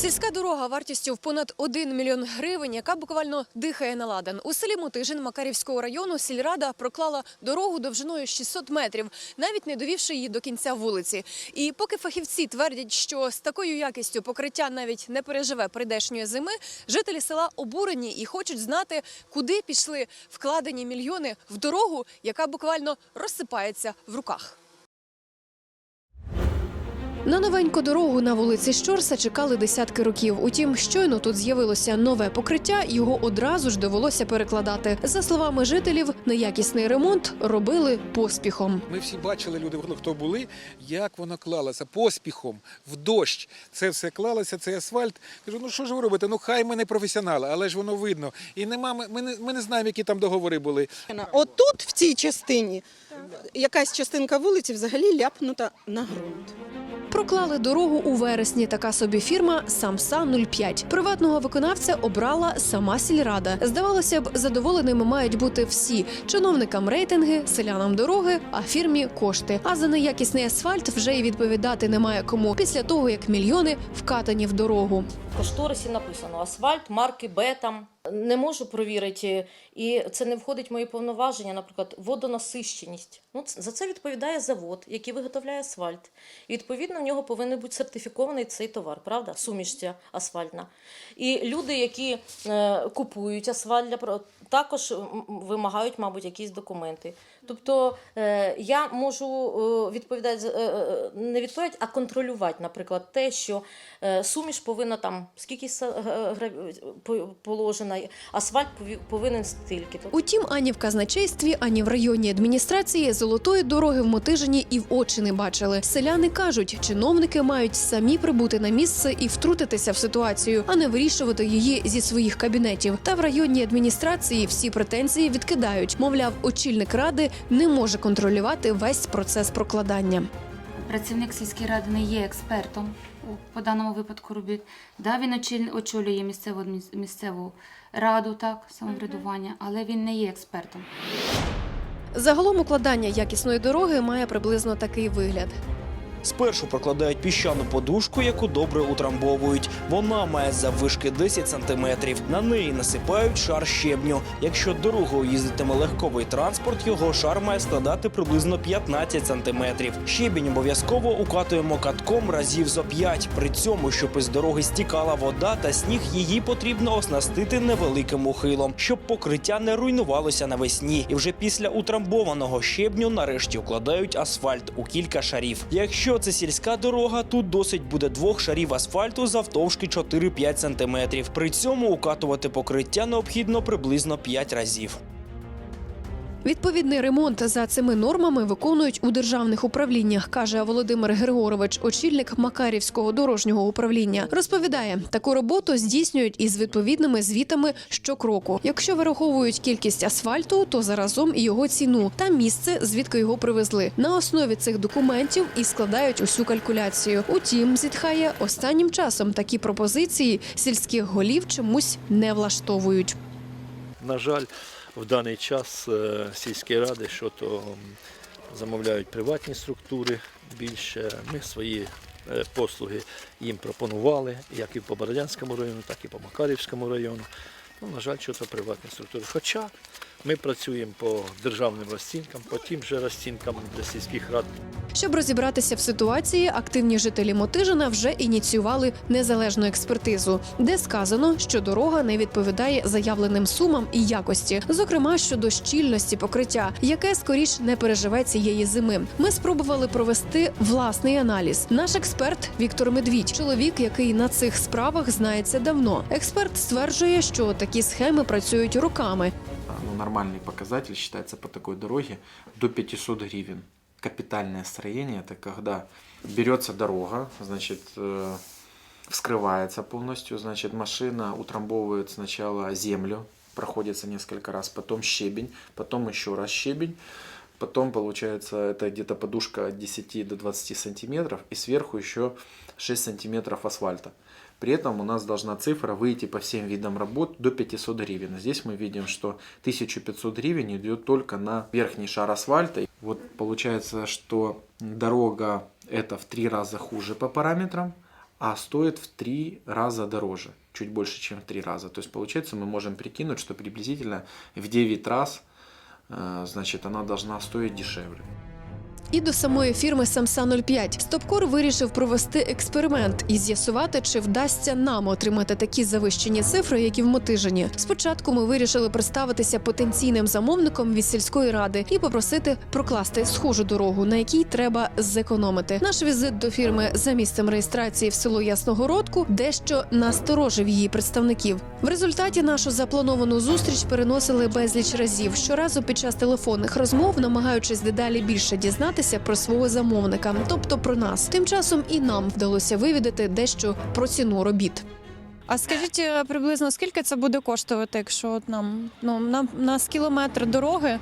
Сільська дорога вартістю в понад 1 мільйон гривень, яка буквально дихає на ладан. У селі Мотижин Макарівського району сільрада проклала дорогу довжиною 600 метрів, навіть не довівши її до кінця вулиці. І поки фахівці твердять, що з такою якістю покриття навіть не переживе прийдешньої зими, жителі села обурені і хочуть знати, куди пішли вкладені мільйони в дорогу, яка буквально розсипається в руках. На новеньку дорогу на вулиці Щорса чекали десятки років. Утім, щойно тут з'явилося нове покриття, його одразу ж довелося перекладати. За словами жителів, неякісний ремонт робили поспіхом. Ми всі бачили, люди, хто були, як воно клалося поспіхом, в дощ. Це все клалося, цей асфальт. Кажу, ну що ж ви робите? Ну хай ми не професіонали, але ж воно видно. І нема, ми, ми, не, ми не знаємо, які там договори були. Отут, в цій частині, якась частинка вулиці взагалі ляпнута на ґрунт. Проклали дорогу у вересні. Така собі фірма Самса 05 Приватного виконавця обрала сама сільрада. Здавалося б, задоволеними мають бути всі чиновникам рейтинги, селянам дороги, а фірмі кошти. А за неякісний асфальт вже й відповідати немає кому після того, як мільйони вкатані в дорогу. Кошторисі написано асфальт, марки Б там. Не можу провірити, і це не входить в мої повноваження, наприклад, водонасищеність. Ну, за це відповідає завод, який виготовляє асфальт. І відповідно в нього повинен бути сертифікований цей товар, правда? Сумішця асфальтна. І люди, які е, купують асфальт, також вимагають, мабуть, якісь документи. Тобто е, я можу е, відповідати е, не відповідати, а контролювати, наприклад, те, що суміш повинна там скільки са- г- гра- по- положено, асфальт повинен стільки. Тобто Утім, ані в казначействі, ані в районній адміністрації золотої дороги в Мотижині і в очі не бачили. Селяни кажуть, чиновники мають самі прибути на місце і втрутитися в ситуацію, а не вирішувати її зі своїх кабінетів. Та в районній адміністрації всі претензії відкидають. Мовляв, очільник ради не може контролювати весь процес прокладання. Працівник сільської ради не є експертом по даному випадку робіт. Да, він очолює місцеву, місцеву раду, так, самоврядування, але він не є експертом. Загалом укладання якісної дороги має приблизно такий вигляд. Спершу прокладають піщану подушку, яку добре утрамбовують. Вона має заввишки 10 сантиметрів. На неї насипають шар щебню. Якщо дорогою їздитиме легковий транспорт, його шар має складати приблизно 15 сантиметрів. Щебінь обов'язково укатуємо катком разів зо 5. При цьому, щоб із дороги стікала вода та сніг, її потрібно оснастити невеликим ухилом, щоб покриття не руйнувалося навесні. І вже після утрамбованого щебню нарешті укладають асфальт у кілька шарів. Якщо це сільська дорога, тут досить буде двох шарів асфальту завтовшки 4-5 сантиметрів. При цьому укатувати покриття необхідно приблизно 5 разів. Відповідний ремонт за цими нормами виконують у державних управліннях, каже Володимир Григорович, очільник Макарівського дорожнього управління. Розповідає, таку роботу здійснюють із відповідними звітами щокроку. Якщо вираховують кількість асфальту, то заразом і його ціну та місце, звідки його привезли. На основі цих документів і складають усю калькуляцію. Утім, зітхає останнім часом такі пропозиції сільських голів чомусь не влаштовують. На жаль, в даний час е, сільські ради, що то замовляють приватні структури більше. Ми свої е, послуги їм пропонували, як і по Бородянському району, так і по Макарівському району. Ну, на жаль, що то приватні структури. Хоча ми працюємо по державним розцінкам, по тим же розцінкам для сільських рад. Щоб розібратися в ситуації, активні жителі Мотижина вже ініціювали незалежну експертизу, де сказано, що дорога не відповідає заявленим сумам і якості, зокрема щодо щільності покриття, яке скоріш не переживе цієї зими. Ми спробували провести власний аналіз. Наш експерт Віктор Медвідь, чоловік, який на цих справах знається давно. Експерт стверджує, що такі схеми працюють роками, нормальный показатель считается по такой дороге до 500 гривен. Капитальное строение – это когда берется дорога, значит, э, вскрывается полностью, значит, машина утрамбовывает сначала землю, проходится несколько раз, потом щебень, потом еще раз щебень, потом получается это где-то подушка от 10 до 20 сантиметров и сверху еще 6 сантиметров асфальта. При этом у нас должна цифра выйти по всем видам работ до 500 гривен. Здесь мы видим, что 1500 гривен идет только на верхний шар асфальта. Вот получается, что дорога это в три раза хуже по параметрам, а стоит в три раза дороже, чуть больше, чем в три раза. То есть, получается, мы можем прикинуть, что приблизительно в 9 раз, э, значит, она должна стоить дешевле. І до самої фірми Самса 05 Стопкор вирішив провести експеримент і з'ясувати, чи вдасться нам отримати такі завищені цифри, які в Мотижині. Спочатку ми вирішили представитися потенційним замовником від сільської ради і попросити прокласти схожу дорогу, на якій треба зекономити. Наш візит до фірми за місцем реєстрації в село Ясногородку дещо насторожив її представників. В результаті нашу заплановану зустріч переносили безліч разів. Щоразу під час телефонних розмов, намагаючись дедалі більше дізнатися про свого замовника, тобто про нас. Тим часом і нам вдалося вивідати дещо про ціну робіт. А скажіть е, приблизно скільки це буде коштувати, якщо от нам ну на, на з кілометр дороги? Е,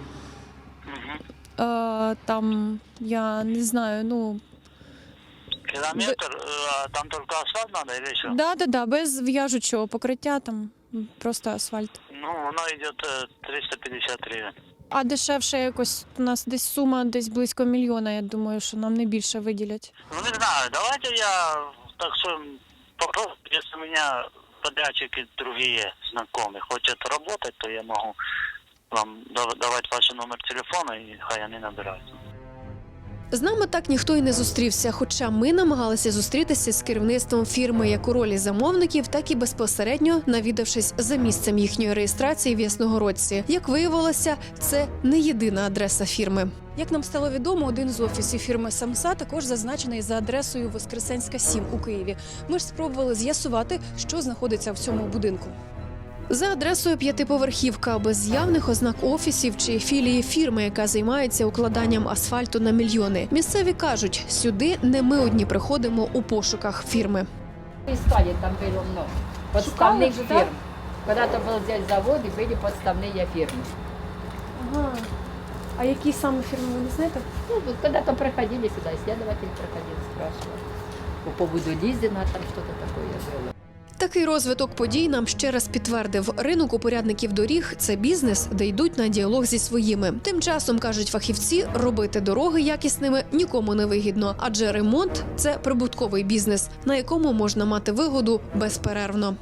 там я не знаю, ну Километр, э, а там только асфальт надо или что? да, да, да, без в'яжучого покриття, там просто асфальт. Ну, оно идет э, 350 гривен. А дешевше якось у нас десь сума десь близько мільйона. Я думаю, що нам не більше виділять. Ну, не знаю, давайте я, так что, попробую, если у меня подрядчики другие знакомые хотят работать, то я могу вам дав- давать ваш номер телефона, и хай они набираются. З нами так ніхто й не зустрівся, хоча ми намагалися зустрітися з керівництвом фірми як у ролі замовників, так і безпосередньо навідавшись за місцем їхньої реєстрації в Ясногородці. Як виявилося, це не єдина адреса фірми. Як нам стало відомо, один з офісів фірми Самса також зазначений за адресою Воскресенська 7 у Києві. Ми ж спробували з'ясувати, що знаходиться в цьому будинку. За адресою п'ятиповерхівка без явних ознак офісів чи філії фірми, яка займається укладанням асфальту на мільйони. Місцеві кажуть, сюди не ми одні приходимо у пошуках фірми. Истории там было много. Подставных фирм. Когда-то был здесь завод и были подставные фирмы. Ага. А які саме фірми ви не знаєте? Ну, вот когда-то проходили сюда, исследователь проходил, спрашивал. По поводу Лизина там что-то такое было. Такий розвиток подій нам ще раз підтвердив, ринок упорядників доріг це бізнес, де йдуть на діалог зі своїми. Тим часом кажуть фахівці, робити дороги якісними нікому не вигідно, адже ремонт це прибутковий бізнес, на якому можна мати вигоду безперервно.